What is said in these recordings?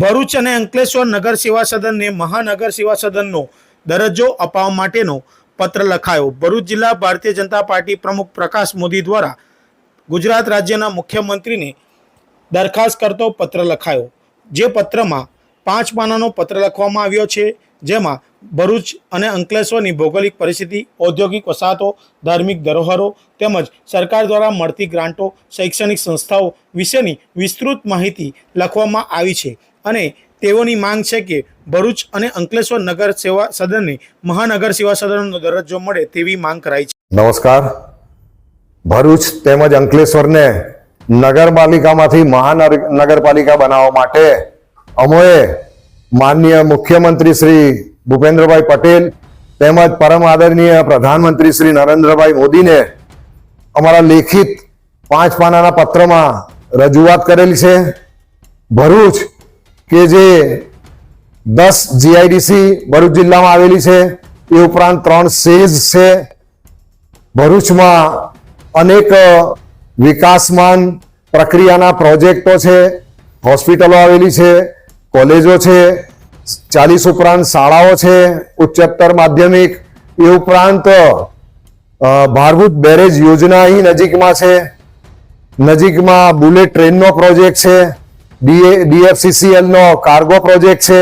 ભરૂચ અને અંકલેશ્વર નગર સેવા સદનને મહાનગર સેવા સદનનો દરજ્જો અપાવવા માટેનો પત્ર લખાયો. ભરૂચ જિલ્લા ભારતીય જનતા પાર્ટી પ્રમુખ પ્રકાશ મોદી દ્વારા ગુજરાત રાજ્યના મુખ્યમંત્રીને દરખાસ્ત કરતો પત્ર લખાયો. જે પત્રમાં પાંચ પાનાનો પત્ર લખવામાં આવ્યો છે, જેમાં ભરૂચ અને અંકલેશ્વરની ભૌગોલિક પરિસ્થિતિ, ઔદ્યોગિક વસાહતો, ધાર્મિક ધરોહરો તેમજ સરકાર દ્વારા મળતી ગ્રાન્ટો, શૈક્ષણિક સંસ્થાઓ વિશેની વિસ્તૃત માહિતી લખવામાં આવી છે. અને તેઓની માંગ છે કે ભરૂચ અને અંકલેશ્વર નગર સેવા સદનને મહાનગર સેવા સદનનો દરજ્જો મળે તેવી માંગ કરાઈ છે. નમસ્કાર. ભરૂચ તેમજ અંકલેશ્વરને નગરપાલિકામાંથી મહાનગરપાલિકા બનાવવા માટે અમોએ માનનીય મુખ્યમંત્રી શ્રી ભૂપેન્દ્રભાઈ પટેલ તેમજ પરમ આદરણીય પ્રધાનમંત્રી શ્રી નરેન્દ્રભાઈ મોદીને અમારા લેખિત પાંચ પાનાના પત્રમાં રજૂઆત કરેલી છે. ભરૂચ કે જે દસ જીઆઈડીસી ભરૂચ જિલ્લામાં આવેલી છે, એ ઉપરાંત ત્રણ સેઝ છે. ભરૂચમાં અનેક વિકાસમાન પ્રક્રિયાના પ્રોજેક્ટો છે, હોસ્પિટલો આવેલી છે, કોલેજો છે, ચાલીસ ઉપરાંત શાળાઓ છે, ઉચ્ચતર માધ્યમિક, એ ઉપરાંત ભારભૂત બેરેજ યોજના અહીં નજીકમાં છે. નજીકમાં બુલેટ ટ્રેનનો પ્રોજેક્ટ છે. ડીએફસીસીએલ નો કાર્ગો પ્રોજેક્ટ છે.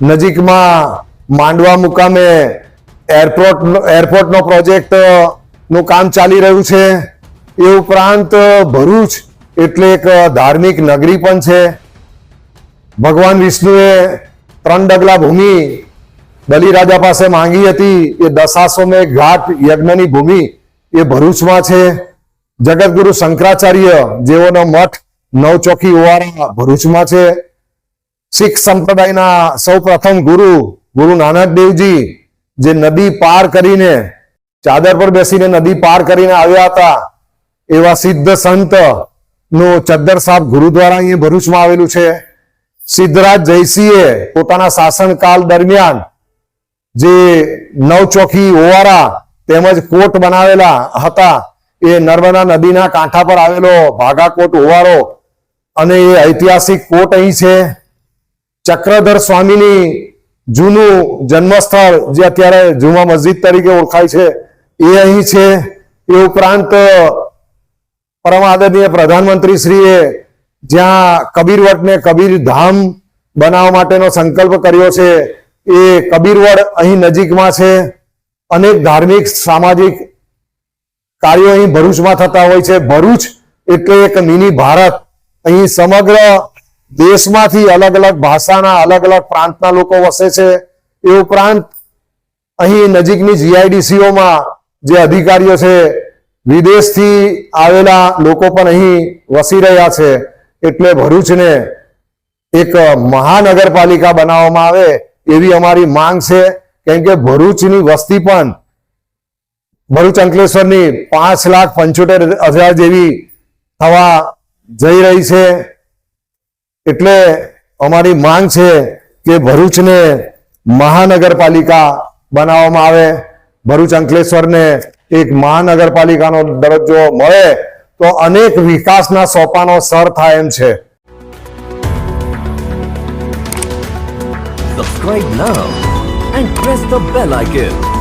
નજીકમાં માંડવા મુકામે એરપોર્ટ એરપોર્ટનો પ્રોજેક્ટનું કામ ચાલી રહ્યું છે. એ ઉપરાંત ભરૂચ એટલે એક ધાર્મિક નગરી પણ છે. ભગવાન વિષ્ણુએ ત્રણ ડગલા ભૂમિ બલિરાજા પાસે માંગી હતી. એ દશાસોમે ઘાટ યજ્ઞની ભૂમિ એ ભરૂચમાં છે. જગતગુરુ શંકરાચાર્ય જેઓનો મઠ નવચોકી ઓવારા ભરૂચમાં છે. શીખ સંપ્રદાયના સૌ પ્રથમ ગુરુ ગુરુ નાનક દેવજી, જે નદી પાર કરીને ચાદર પર બેસીને નદી પાર કરીને આવ્યા હતા, એવા સિદ્ધ સંતનું ચદ્દર સાહેબ ગુરુદ્વારા અહીંયા ભરૂચમાં આવેલું છે. સિદ્ધરાજ જયસિંહે પોતાના શાસનકાળ દરમિયાન જે નવચોખી ઓવારા તેમજ કોટ બનાવેલા હતા, એ નર્મદા નદીના કાંઠા પર આવેલો ભાગા કોટ ઓવારો અને એ ઐતિહાસિક કોટ અહીં છે. ચક્રધર સ્વામીની જૂનું જન્મસ્થળ, જે અત્યારે જુમા મસ્જિદ તરીકે ઓળખાય છે, એ અહીં છે. એ ઉપરાંત, પરમ આદરણીય પ્રધાનમંત્રી શ્રીએ જ્યાં કબીરવટને કબીર ધામ બનાવવા માટેનો સંકલ્પ કર્યો છે, એ કબીરવડ અહીં નજીકમાં છે. અનેક ધાર્મિક, સામાજિક કાર્યો અહીં ભરૂચમાં થતા હોય છે. ભરૂચ એટલે એક મિની ભારત. અહીં સમગ્ર દેશમાંથી અલગ અલગ ભાષાના, અલગ અલગ પ્રાંતના લોકો વસે છે. એ ઉપરાંત અહીં નજીકની જીઆઈડીસીઓમાં જે અધિકારીઓ છે, વિદેશથી આવેલા લોકો પણ અહીં વસી રહ્યા છે. એટલે ભરૂચને એક મહાનગરપાલિકા બનાવવામાં આવે એવી અમારી માંગ છે. કેમ કે ભરૂચની વસ્તી પણ ભરૂચ અંકલેશ્વરની પાંચ લાખ પંચોતેર હજાર જેવી થવા જઈ રહી છે, એટલે અમારી માંગ છે કે ભરૂચને મહાનગરપાલિકા બનાવવામાં આવે ભરૂચ અંકલેશ્વરને એક મહાનગરપાલિકાનો દરજ્જો મળે તો અનેક વિકાસના સોપાનો સર થાય એમ છે subscribe now and press the bell icon.